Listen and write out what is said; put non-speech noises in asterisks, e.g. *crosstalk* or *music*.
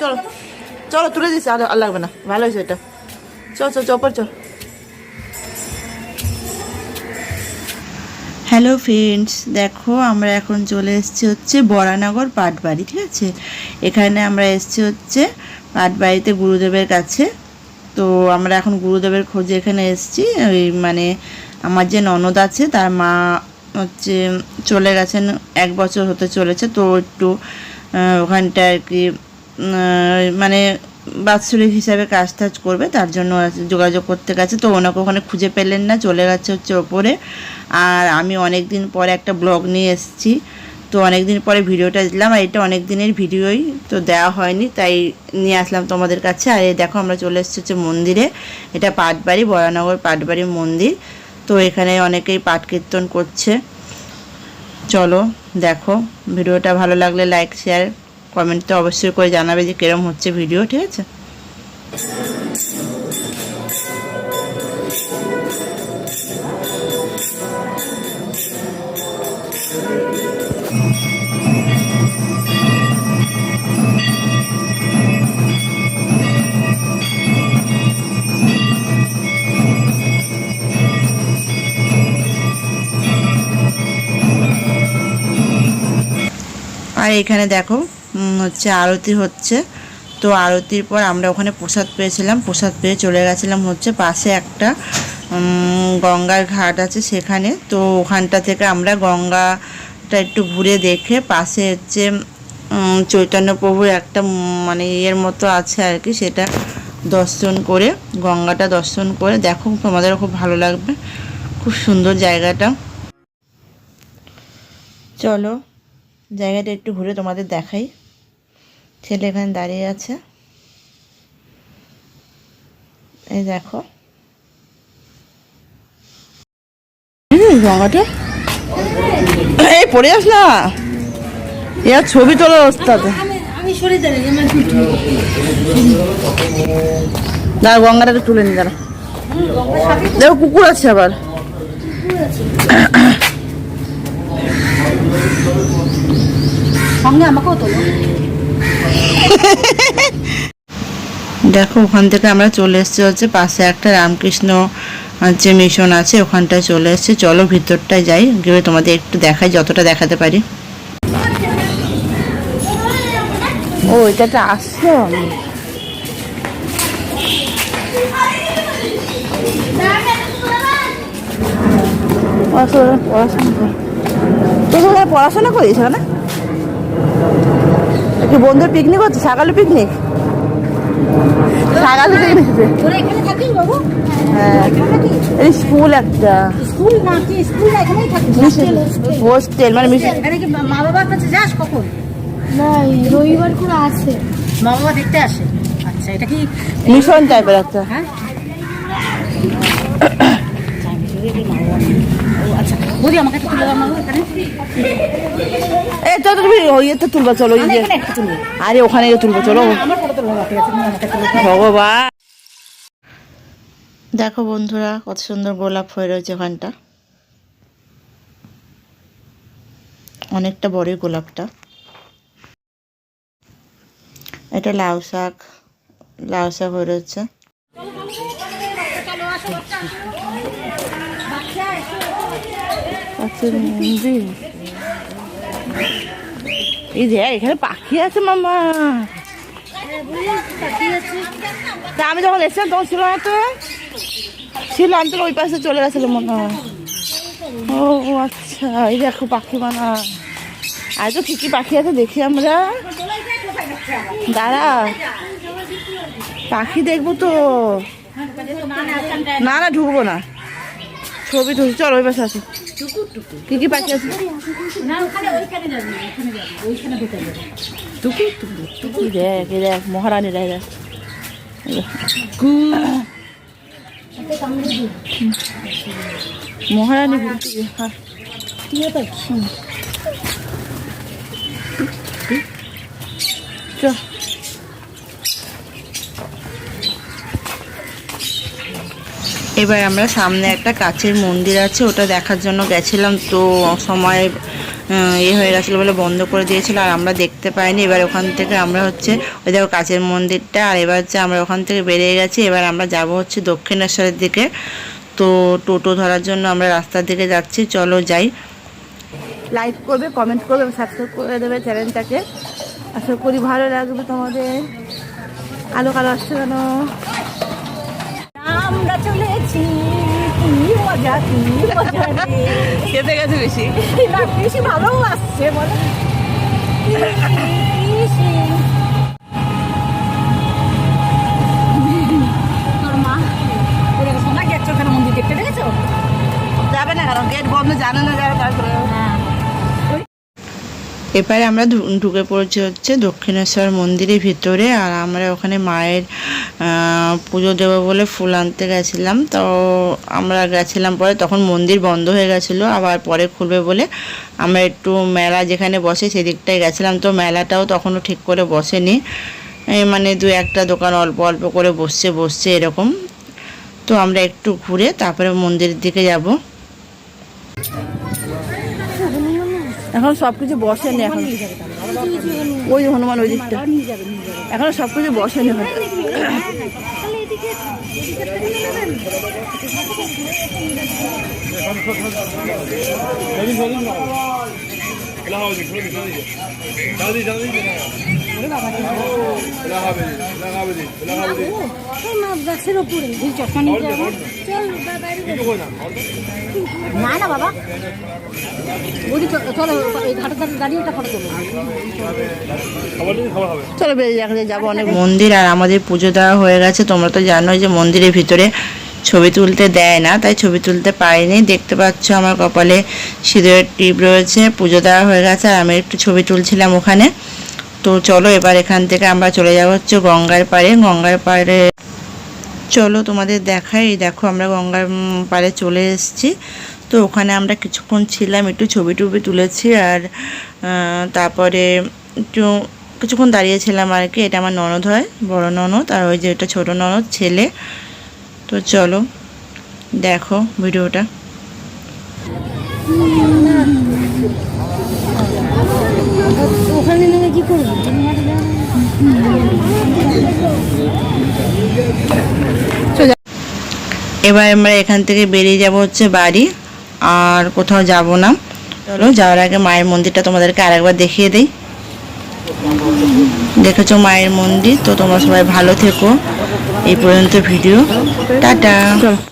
চলো চলো, তুলে দিচ্ছি আর আর লাগবে না, ভালো হয়েছে এটা। চল চল ওপর চল। হ্যালো ফ্রেন্ডস দেখো, আমরা এখন চলে এসেছি হচ্ছে বরানগর পাটবাড়ি, ঠিক আছে? এখানে আমরা এসেছি হচ্ছে পাটবাড়িতে গুরুদেবের কাছে। তো আমরা এখন গুরুদেবের খোঁজে এখানে এসেছি, ওই মানে আমার যে ননদ আছে, তার মা হচ্ছে চলে গেছেন, এক বছর হতে চলেছে, তো একটু ওখানটা আর কি মানে বাৎসরিক হিসাবে কাজ টাজ করবে, তার জন্য যোগাযোগ করতে গেছে। তো ওনাকে ওখানে খুঁজে পেলেন না, চলে গেছে হচ্ছে ওপরে। আর আমি অনেক দিন পরে একটা ব্লগ নিয়ে এসেছি। তো অনেক দিন পরে ভিডিওটা দিলাম, আর এটা অনেক দিনের ভিডিওই, তো দেওয়া হয়নি, তাই নিয়ে আসলাম তোমাদের কাছে। আর এই দেখো, আমরা চলে এসেছি হচ্ছে মন্দিরে। এটা পাটবাড়ি বরানগর পাটবাড়ি মন্দির। তো এখানে অনেকেই পাট কীর্তন করছে। চলো, দেখো, ভিডিওটা ভালো লাগলে লাইক শেয়ার কমেন্ট অবশ্যই করে জানাবে যে কিরম হচ্ছে ভিডিও ঠিক আছে? আর এখানে দেখো হচ্ছে আরতি হচ্ছে। তো আরতির পর আমরা ওখানে প্রসাদ পেয়েছিলাম। প্রসাদ পেয়ে চলে গেছিলাম হচ্ছে পাশে একটা গঙ্গার ঘাট আছে সেখানে। তো ওখানটা থেকে আমরা গঙ্গাটা একটু ঘুরে দেখে পাশে হচ্ছে চৈতন্য প্রভুর একটা মানে ইয়ের মতো আছে আর কি, সেটা দর্শন করে, গঙ্গাটা দর্শন করে। দেখো, তোমাদেরও খুব ভালো লাগবে। খুব সুন্দর জায়গাটা। চলো, জায়গাটা একটু ঘুরে তোমাদের দেখাই। ছেলে এখানে দাঁড়িয়ে আছে। এই দেখো। গঙ্গাটা এই পড়ে আস না। ইয়ার ছবি তোলো ওস্তাদ দাঁড়া গঙ্গাটাকে তুলে নি দাঁড়া। দেখো কুকুর আছে আবার। সঙ্গে আমাকেও তোলো। দেখো, ওখান থেকে আমরা চলে এসেছি হচ্ছে পাশে একটা রামকৃষ্ণ যে মিশন আছে, ওখানটায় চলে এসেছি। চলো ভিতরটায় যাই, গিয়ে তোমাদের একটু দেখাই, যতটা দেখাতে পারি। ও এটা একটা আশ্রম পড়াশোনা পড়াশোনা কর। পড়াশোনা করিস না? কি বন্ধুর পিকনিক হচ্ছে? সকালে পিকনিক সকালে পিকনিক হচ্ছে। তোরা এখানে থাকিস বাবু? হ্যাঁ। এই স্কুল একটা। স্কুল না কি? স্কুল এখানেই হোস্টেল মানে মিশন কি মা বাবার কাছে যাস কখন? না রবিবার করে আছে। মা বাবা দেখতে আসে? আচ্ছা এটা কি মিশন টাইপের একটা। হ্যাঁ? *coughs* ও আচ্ছা আমাকে তুলে দাও এখানে। এই তো তুমি ওই ইয়েতে তুলবা চলো ওই যে। আরে ওখানে তুলবো চলো। ভগবান। দেখো বন্ধুরা কত সুন্দর গোলাপ হয়ে রয়েছে ওখানটা। অনেকটা বড় গোলাপটা। এটা লাউ শাক। লাউ শাক হয়ে রয়েছে। আচ্ছা। এই যে, এখানে পাখি আছে, মামা। তা আমি যখন এসেছিলাম, তখন ছিল না তো? ছিল, আমি তো ওই পাশে চলে গেছিল মনে হয় ও আচ্ছা এই দেখো পাখি মানা আর তো কি কি পাখি আছে দেখি আমরা। দাঁড়া। পাখি দেখব তো। না না, ঢুকবো না। ছবি তুলছি, চল ওই পাশে আছে কি কি পাখি আছে? টুকু টুকু টুকু দেখ দেখ মহারানী দেখ দেখ। মহারানী বলছি হ্যাঁ। চ এবার আমরা সামনে একটা কাচের মন্দির আছে ওটা দেখার জন্য গেছিলাম তো সময় আহ, ইয়ে হয়ে গেছিল বলে বন্ধ করে দিয়েছিল আর আমরা দেখতে পাইনি। এবার ওখান থেকে আমরা হচ্ছে ওই দেখো কাছের মন্দিরটা আর এবার হচ্ছে আমরা ওখান থেকে বেরিয়ে গেছি। এবার আমরা যাব হচ্ছে দক্ষিণেশ্বরের দিকে। তো টোটো ধরার জন্য আমরা রাস্তার দিকে যাচ্ছি চলো যাই। লাইক করবে কমেন্ট করবে সাবস্ক্রাইব করে দেবে চ্যানেলটাকে আশা করি ভালো লাগবে তোমাদের। আলো কালো আসছে কেন আমরা চলেছি। কি মজা কি মজা। খেতে গেছে বেশি। না বেশি ভালো আসছে বলো। তোর মা ওরা শোনা গেছো ওখানে মন্দির দেখতে দেখেছ যাবে না কারণ গেট বন্ধ জানে না যারা তারপরে হ্যাঁ। এবারে আমরা ঢুকে পড়েছি হচ্ছে দক্ষিণেশ্বর মন্দিরের ভিতরে, আর আমরা ওখানে মায়ের পুজো দেবো বলে ফুল আনতে গেছিলাম। তো আমরা গেছিলাম পরে তখন মন্দির বন্ধ হয়ে গেছিল, আবার পরে খুলবে বলে আমরা একটু মেলা যেখানে বসে সেদিকটায় গেছিলাম। তো মেলাটাও তখনও ঠিক করে বসেনি। মানে দু একটা দোকান অল্প অল্প করে বসছে বসছে এরকম। তো আমরা একটু ঘুরে তারপরে মন্দিরের দিকে যাব। এখন সব কিছু বসেনি এখন। ওই হনুমান ওই দিকটা। এখন সব কিছু বসেনি হয়তো। চল না বাবা বলি চলো এই ধারে দাঁড়িয়ে একটা ফটো চলো বেরিয়ে দেখা যাব অনেক। মন্দির আর আমাদের পুজো দেওয়া হয়ে গেছে। তোমরা তো জানোই যে মন্দিরের ভিতরে ছবি তুলতে দেয় না, তাই ছবি তুলতে পারিনি। দেখতে পাচ্ছ আমার কপালে সিঁদুরের টিপ রয়েছে, পুজো দেওয়া হয়ে গেছে, আর আমি একটু ছবি তুলছিলাম ওখানে। তো চলো এবার এখান থেকে আমরা চলে যাব হচ্ছে গঙ্গার পাড়ে। গঙ্গার পাড়ে চলো তোমাদের দেখাই। দেখো আমরা গঙ্গার পাড়ে চলে এসেছি। তো ওখানে আমরা কিছুক্ষণ ছিলাম, একটু ছবি টবি তুলেছি আর তারপরে একটু কিছুক্ষণ দাঁড়িয়েছিলাম আর কি। এটা আমার ননদ হয়, বড় ননদ, আর ওই যে এটা ছোটো ননদ, ছেলে। তো চলো দেখো ভিডিওটা। ওখানে নেমে কি করব? এবার আমরা এখান থেকে বেরিয়ে যাব হচ্ছে বাড়ি আর কোথাও যাব না। চলো যাওয়ার আগে মায়ের মন্দিরটা তোমাদেরকে আরেকবার দেখিয়ে দিই। দেখেছ মায়ের মন্দির? তো তোমরা সবাই ভালো থেকো। এই পর্যন্ত ভিডিও। টাটা।